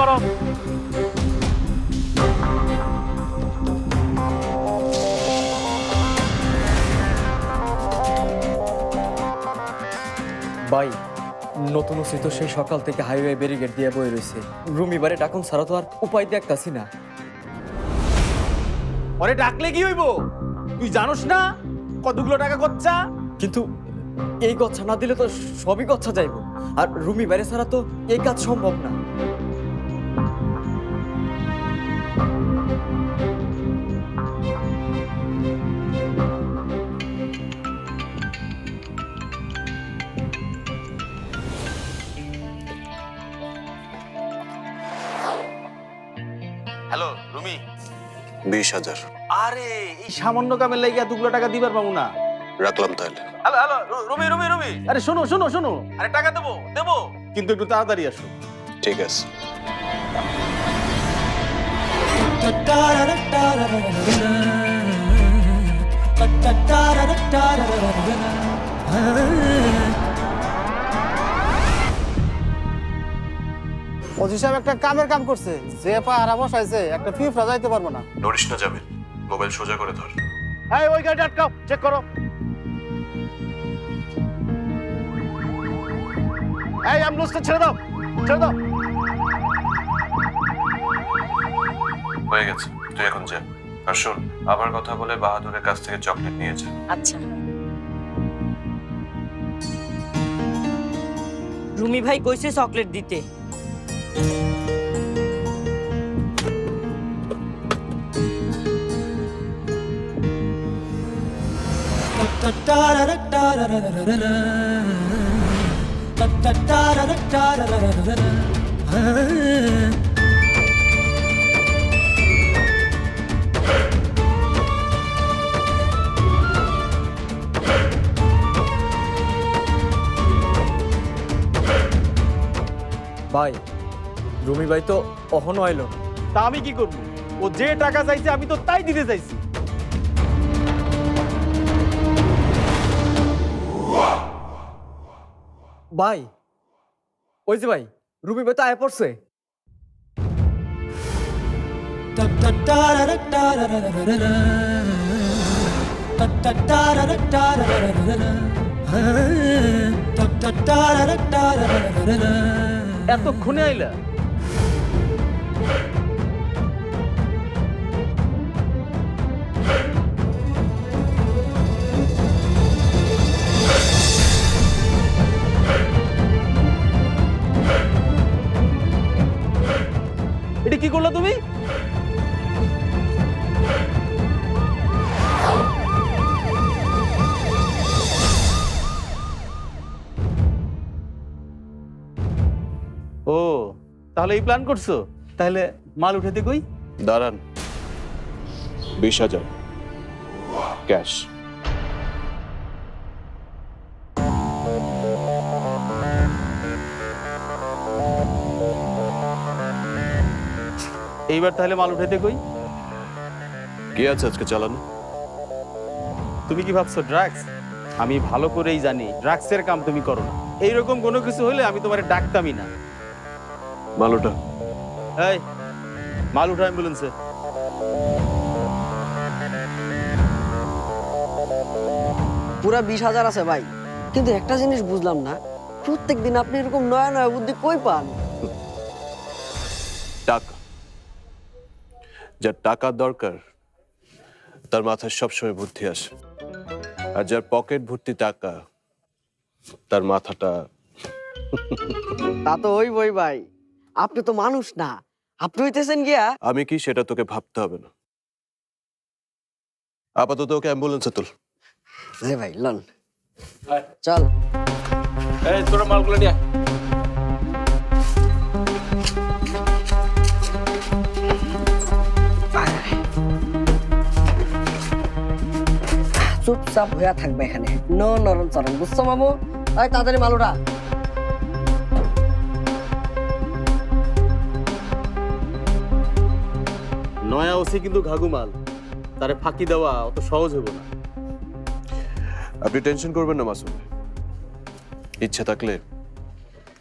করো ভাই নতুন ওসি সেই সকাল থেকে হাইওয়ে ব্যারিকেড দিয়ে বয়ে রয়েছে রুমিবারে ডাকুন ছাড়া তো আর উপায় দেখতাছি না। পরে ডাকলে কি হইব? তুই জানোস না কতগুলো টাকা খরচা কিন্তু এই গচ্ছা না দিলে তো সবই গচ্ছা যাইব। আর রুমি বাইরে ছাড়া তো এই কাজ সম্ভব না। হ্যালো রুমি। বিশ হাজার। আরে এই সামান্য কামের লাগিয়া দুগুলো টাকা দিবার পাবো না। রাখলাম তাহলে। Hello hello Rumi Rumi Rumi. আরে শোনো শোনো শোনো। আরে টাকা দেবো দেবো। কিন্তু একটু তাড়াতাড়ি আসো। ঠিক আছে। অজি সাহেব একটা কামের কাম করছে। যে পাহারা বসাইছে একটা ফিফরা যাইতে পারব না। নড়িস না যাবে মোবাইল সোজা করে ধর। এই ওই গাড়িটা আটকাও চেক করো। এই অ্যাম্বুলেন্সটা ছেড়ে দাও ছেড়ে দাও। হয়ে গেছে তুই এখন যা। আর শোন আবার কথা বলে বাহাদুরের কাছ থেকে চকলেট নিয়ে যা। আচ্ছা। রুমি ভাই কইছে চকলেট দিতে। ভাই রুমি ভাই তো অহনো আইলো। না। তা আমি কি করব? ও যে টাকা চাইছে আমি তো তাই দিতে চাইছি। ভাই ওই যে ভাই রুমি ভাই তো আয় পড়ছে। এতক্ষণে আইলা? তাহলে এই প্ল্যান করছ? তাহলে মাল উঠাতে কই। দাঁড়ান। বিশ হাজার। ক্যাশ। এইবার তাহলে মাল উঠাতে কই। কি আছে আজকে চালানো? তুমি কি ভাবছ ড্রাগস আমি ভালো করেই জানি ড্রাগসের কাম তুমি করো না। এইরকম কোনো কিছু হলে আমি তোমার ডাকতামই না। মালোটা। এই মাল উঠা অ্যাম্বুলেন্সে। পুরা বিশ হাজার আছে ভাই। কিন্তু একটা জিনিস বুঝলাম না প্রত্যেক দিন আপনি এরকম নয়া নয়া বুদ্ধি কই পান? টাকা। যার টাকার দরকার তার মাথায় সবসময় বুদ্ধি আসে। আর যার পকেট ভর্তি টাকা তার মাথাটা তা তো ওই বই ভাই। আপনি তো মানুষ না। আপনি হইতেছেন গিয়া আমি কি সেটা তোকে ভাবতে হবে না। আপাতত ওকে অ্যাম্বুলেন্সে তুল। যে ভাই লন। চল। এই তোরা মালগুলো নিয়ে চুপচাপ হইয়া থাকবে এখানে। নো নরম চরম বুঝছ মামু? তাড়াতাড়ি মালুরা ওসি কিন্তু ঘাগুমাল তারে ফাঁকি দেওয়া অত সহজ হবে না। আপনি টেনশন করবেন না মাসুম। ইচ্ছে থাকলে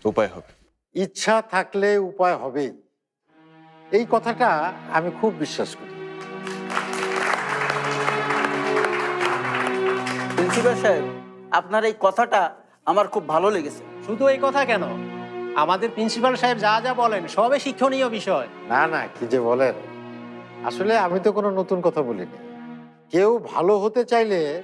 উপায় হবে। ইচ্ছা থাকলে উপায় হবে এই কথাটা আমি খুব বিশ্বাস করি। প্রিন্সিপাল সাহেব আপনার এই কথাটা আমার খুব ভালো লেগেছে। শুধু এই কথা কেন? আমাদের প্রিন্সিপাল সাহেব যা যা বলেন সবই শিক্ষণীয় বিষয়। না না কি যে বলেন। আসলে আমি তো কোনো নতুন কথা বলিনি। কেউ ভালো হতে চাইলে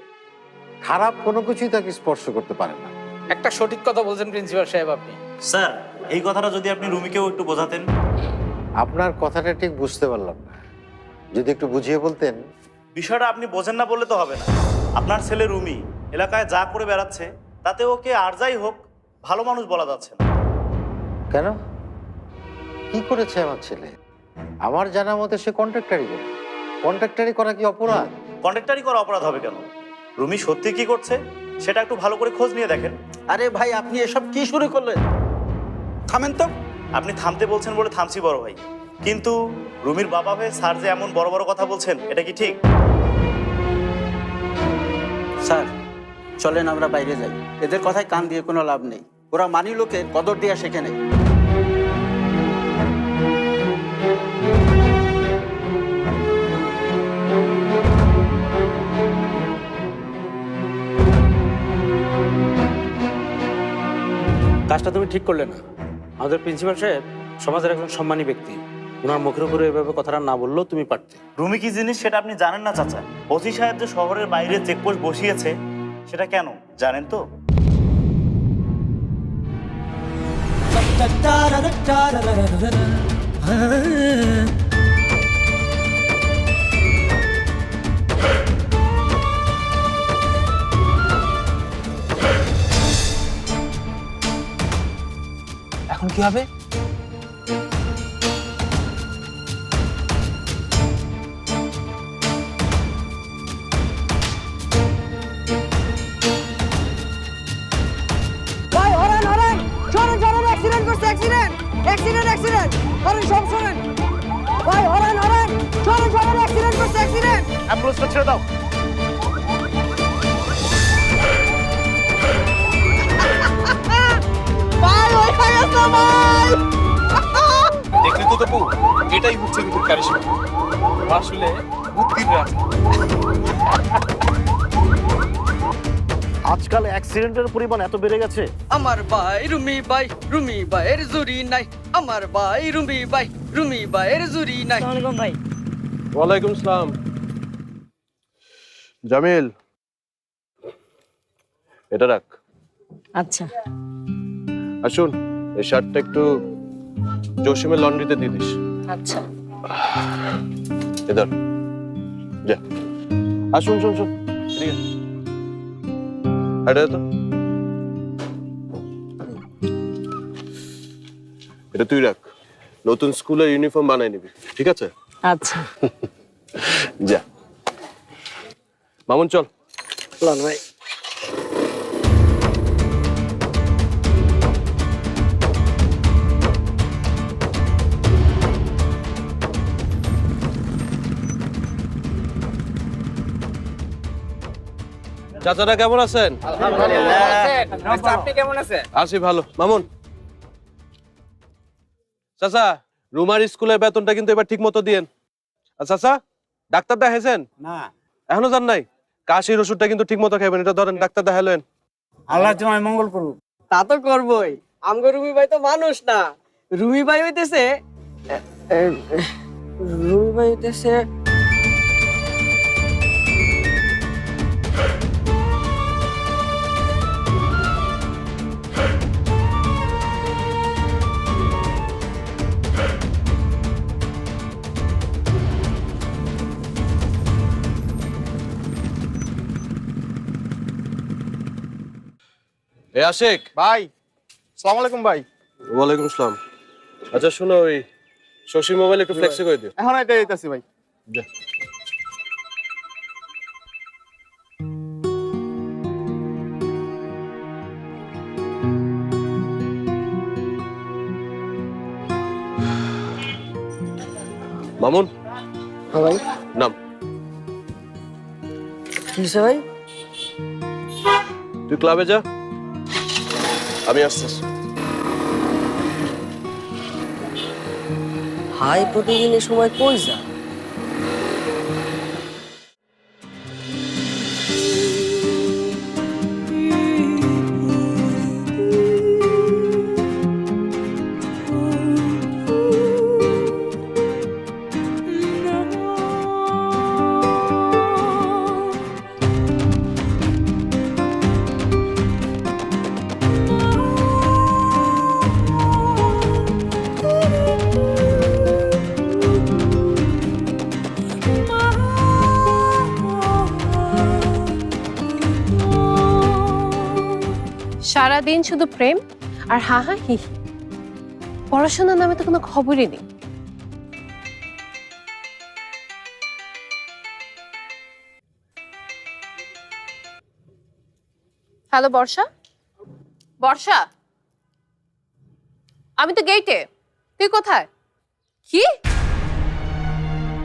খারাপ কোনো কিছুই তাকে স্পর্শ করতে পারে না। একটা সঠিক কথা বলছেন প্রিন্সিপাল সাহেব আপনি। স্যার এই কথাটা যদি আপনি রুমিকেও একটু বোঝাতেন। আপনার কথাটা ঠিক বুঝতে পারলাম না। যদি একটু বুঝিয়ে বলতেন। বিষয়টা আপনি বোঝেন না বললে তো হবে না। আপনার ছেলে রুমি এলাকায় যা করে বেড়াচ্ছে তাতে ওকে আর যাই হোক ভালো মানুষ বলা যাচ্ছে না। কেন? কি করেছে আমার ছেলে? আমার জানা মতে সে কন্ট্রাক্টারি করে। কন্ট্রাক্টারি করা কি অপরাধ? কন্ট্রাক্টারি করা অপরাধ হবে কেন? রুমি সত্যি কি করছে? সেটা একটু ভালো করে খোঁজ নিয়ে দেখেন। আরে ভাই আপনি এসব কি শুরু করলেন? থামেন তো। আপনি থামতে বলছেন বলে থামছি বড় ভাই। কিন্তু রুমির বাবা হয়ে স্যার যে এমন বড় বড় কথা বলছেন এটা কি ঠিক? স্যার চলেন আমরা বাইরে যাই। এদের কথায় কান দিয়ে কোনো লাভ নেই। ওরা মানি লোকের কদর দিয়া শেখে নেই। কাজটা তুমি ঠিক করলে না আমাদের প্রিন্সিপাল সাহেব সমাজের একজন সম্মানী ব্যক্তি ওনার মুখের উপরে এভাবে কথাটা না বললেও তুমি পারতে রুমি কি জিনিস সেটা আপনি জানেন না চাচা ওসি সাহেব যে শহরের বাইরে চেকপোস্ট বসিয়েছে সেটা কেন জানেন তো এখন কি হবে ভাই হরেন হরেন শোনেন শোনেন অ্যাক্সিডেন্ট করছে অ্যাক্সিডেন্ট অ্যাক্সিডেন্ট অ্যাক্সিডেন্ট হরেন সব শোনেন ভাই হরেন হরেন! শোনেন শোনেন অ্যাক্সিডেন্ট করছে অ্যাক্সিডেন্ট অ্যাম্বুলেন্সটা ছেড়ে দাও। কারিশমা আসলে বুদ্ধির আজকাল অ্যাক্সিডেন্টের পরিমাণ এত বেড়ে গেছে। আমার ভাই রুমি ভাই রুমি ভাইয়ের জুরি নাই। আমার ভাই রুমি ভাই রুমি ভাইয়ের জুরি নাই। ভাই। ওয়ালাইকুম সালাম। জামিল। এটা রাখ। আচ্ছা। আসুন এই শার্টটা একটু জসিমের লন্ড্রিতে দিয়ে দিস। আচ্ছা। এদার যা। আসুন শুন শুন এদিকে এটা তো। এটা তুই রাখ। নতুন স্কুলের ইউনিফর্ম বানাই নিবি ঠিক আছে? আচ্ছা। যা। মামুন চল। ভাই। চাচারা কেমন আছেন? আপনি কেমন আছেন? আছি ভালো। মামুন। চাচা রুমার স্কুলের বেতনটা কিন্তু এবার ঠিক মতো দিয়েন। আর চাচা ডাক্তার দেখাইছেন? না। এখনও যান নাই? কাশির ওষুধটা কিন্তু ঠিক মতো খাইবেন। এটা ধরেন ডাক্তার দেখালেন। আল্লাহ তোমায় মঙ্গল করুক। তা তো করবই। আমগো রুমি ভাই তো মানুষ না। রুমি ভাই হইতেছে রুমি ভাই হইতেছে এ আশেক। ভাই সালাম আলাইকুম ভাই। ওয়ালাইকুম আসসালাম আচ্ছা শোনো ওই শশী মোবাইল একটু ফ্লেক্সি করে দিও। এখন এটা দিতেছি ভাই। যা। মামুন ভাই। নাম। ভাই? তুই ক্লাবে যা। আমি আসছি হাই প্রতিদিনের সময় কই যা সারাদিন শুধু প্রেম আর হা হা হি হি। পড়াশোনার নামে তো কোনো খবরই নেই। হ্যালো, বর্ষা? বর্ষা? আমি তো গেইটে তুই কোথায়? কি?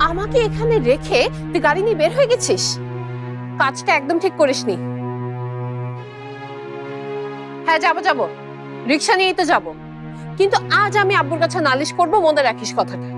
আমাকে এখানে রেখে তুই গাড়ি নিয়ে বের হয়ে গেছিস? কাজটা একদম ঠিক করিসনি। হ্যাঁ যাব যাব। রিক্সা নিয়েই তো যাব। কিন্তু আজ আমি আব্বুর কাছে নালিশ করব, মনে রাখিস কথাটা।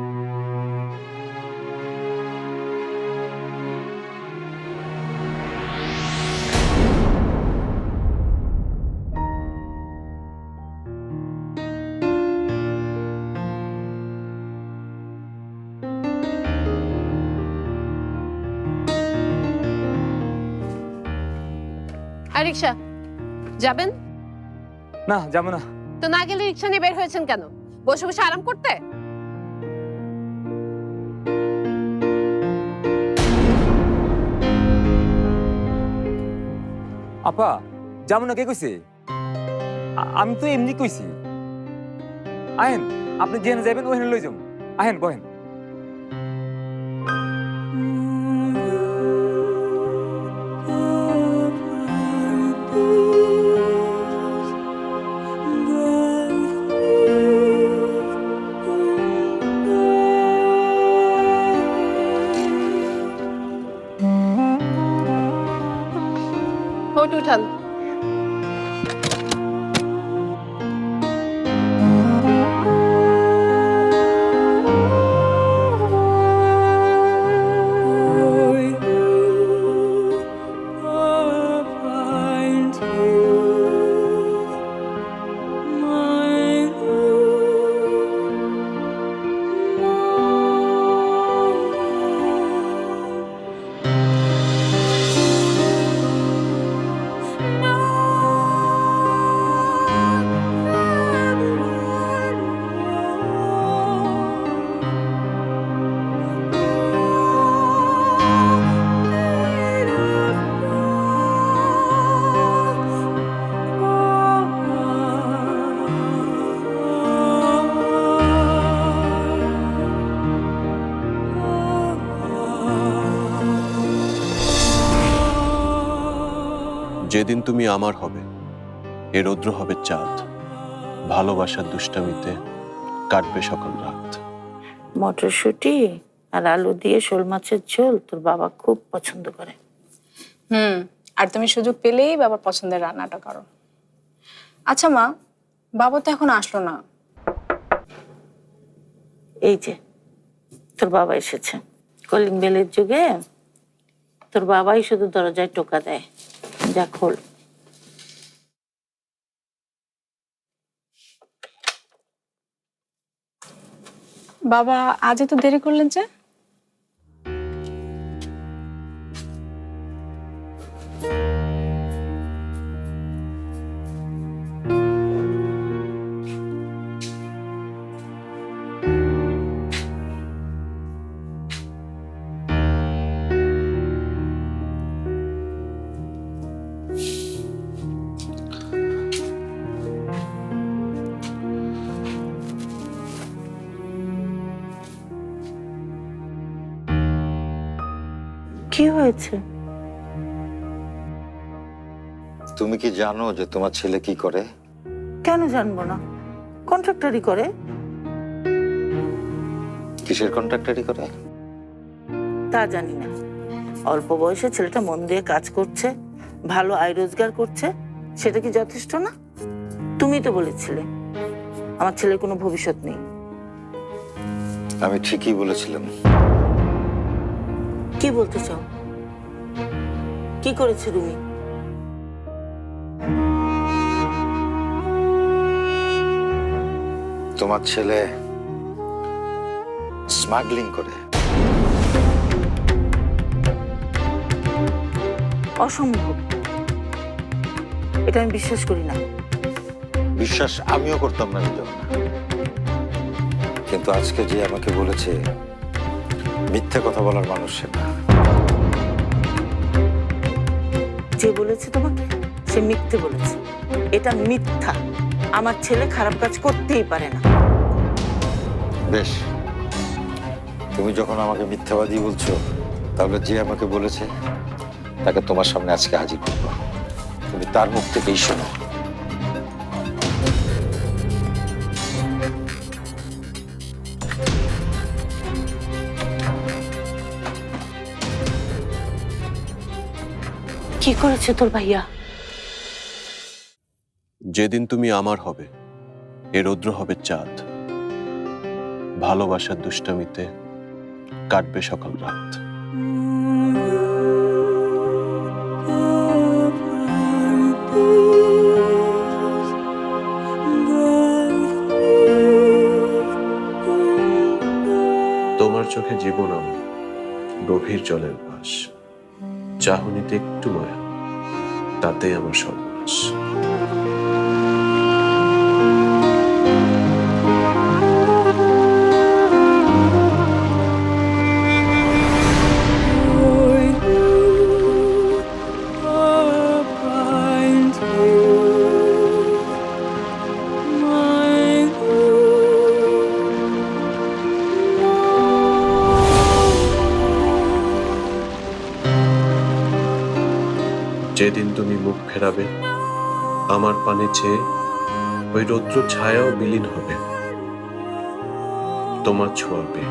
আর রিক্সা। যাবেন? না যাব না। তো না গেলে রিক্সা নিয়ে বের হয়েছেন কেন? বসে বসে আরাম করতে? আপা যাব না কে কইছে? আমি তো এমনি কইছি। আহেন আপনি যেখানে যাবেন ওখানে লই যাব। আহেন বহেন। go to thần যেদিন তুমি আমার হবে এ রৌদ্র হবে চাঁদ। ভালোবাসার দুষ্টামিতে কাটবে সকল রাত। মটরশুঁটি আর আলু দিয়ে শোল মাছের ঝোল তোর বাবা খুব পছন্দ করে। হুম আর তুমি সুযোগ পেলেই বাবার পছন্দের রান্নাটা করো। আচ্ছা মা বাবা তো এখন আসলো না। এই যে তোর বাবা এসেছে। কলিং বেলের যুগে তোর বাবাই শুধু দরজায় টোকা দেয়। যা খোল বাবা আজ এত দেরি করলেন যে? কি হয়েছে? তুমি কি জানো যে তোমার ছেলে কি করে? কেন জানব না? কন্ট্রাক্টরি করে। কিসের কন্ট্রাক্টারি করে? তা জানি না। অল্প বয়সে ছেলেটা মন দিয়ে কাজ করছে ভালো আয় রোজগার করছে সেটা কি যথেষ্ট না? তুমি তো বলেছিলে আমার ছেলের কোনো ভবিষ্যৎ নেই। আমি ঠিকই বলেছিলাম। কি বলতে চাও? কি করেছে রুমি? তোমার ছেলে স্মাগলিং করে। অসম্ভব। এটা আমি বিশ্বাস করি না। বিশ্বাস আমিও করতাম না এই কিন্তু আজকে যে আমাকে বলেছে মিথ্যে কথা বলার মানুষ সে না। যে বলেছে তোমাকে, সে মিথ্যে বলেছে। এটা মিথ্যা। আমার ছেলে খারাপ কাজ করতেই পারে না। বেশ। তুমি যখন আমাকে মিথ্যাবাদী বলছো, তাহলে যে আমাকে বলেছে, তাকে তোমার সামনে আজকে হাজির করব। তুমি তার মুখ থেকেই শোনো। করেছে তোর ভাইয়া? যেদিন তুমি আমার হবে, এ রৌদ্র হবে চাঁদ। ভালোবাসার দুষ্টামিতে কাটবে সকাল রাত। তোমার চোখে জীবন আমার গভীর জলের ভাস চাহনিতে একটু মায়া। তাতে আমার সর্বনাশ। যেদিন তুমি মুখ ফেরাবে, আমার পানে চেয়ে ওই রৌদ্র ছায়াও বিলীন হবে। তোমার ছোঁয়াবে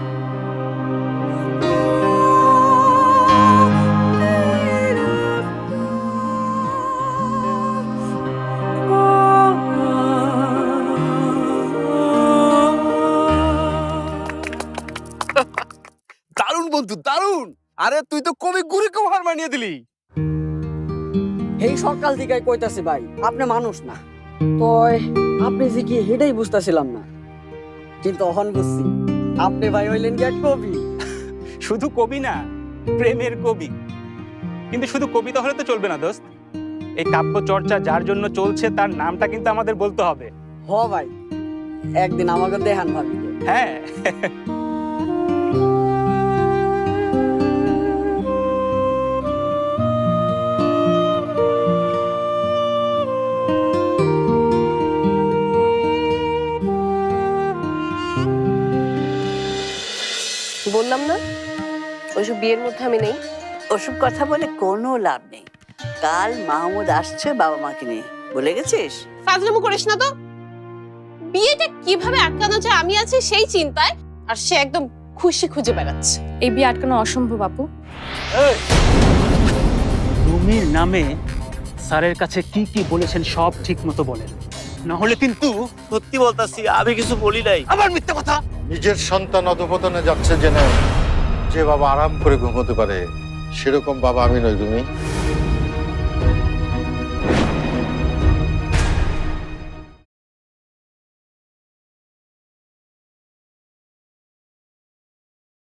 দারুণ বন্ধু, দারুণ! আরে, তুই তো কবি গুড়ি হার মানিয়ে দিলি। সকাল থেকে কইতাছি ভাই আপনি মানুষ না। তয় আপনি যে কি হেটাই বুঝতেছিলাম না। কিন্তু অহন বুঝছি আপনি ভাই হইলেন কি এক কবি। শুধু কবি না প্রেমের কবি। কিন্তু শুধু কবিতা হলে তো চলবে না দোস্ত। এই কাব্য চর্চা যার জন্য চলছে তার নামটা কিন্তু আমাদের বলতে হবে। হ ভাই একদিন আমাকে দেখান ভাবি হ্যাঁ। বিয়ের মধ্যে আমি নেই। ওসব কথা বলে কোনো লাভ নেই। কাল মাহমুদ আসছে বাবা মাকে নিয়ে। বলে গেছিস? ফাজলামো করিস না তো। বিয়েটা কীভাবে আটকানো যায় আমি আছি সেই চিন্তায় আর সে একদম খুশি খুঁজে বেড়াচ্ছে। এই বিয়ে আটকানো অসম্ভব আপু। রুমির নামে স্যারের কাছে কি কি বলেছেন সব ঠিক মতো বলেন। না হলে কিন্তু সত্যি বলতাছি আমি কিছু বলি নাই। আবার মিথ্যে কথা? নিজের সন্তান অধপতনে যাচ্ছে জেনে যে বাবা আরাম করে ঘুমোতে পারে সেরকম বাবা আমি নই তুমি?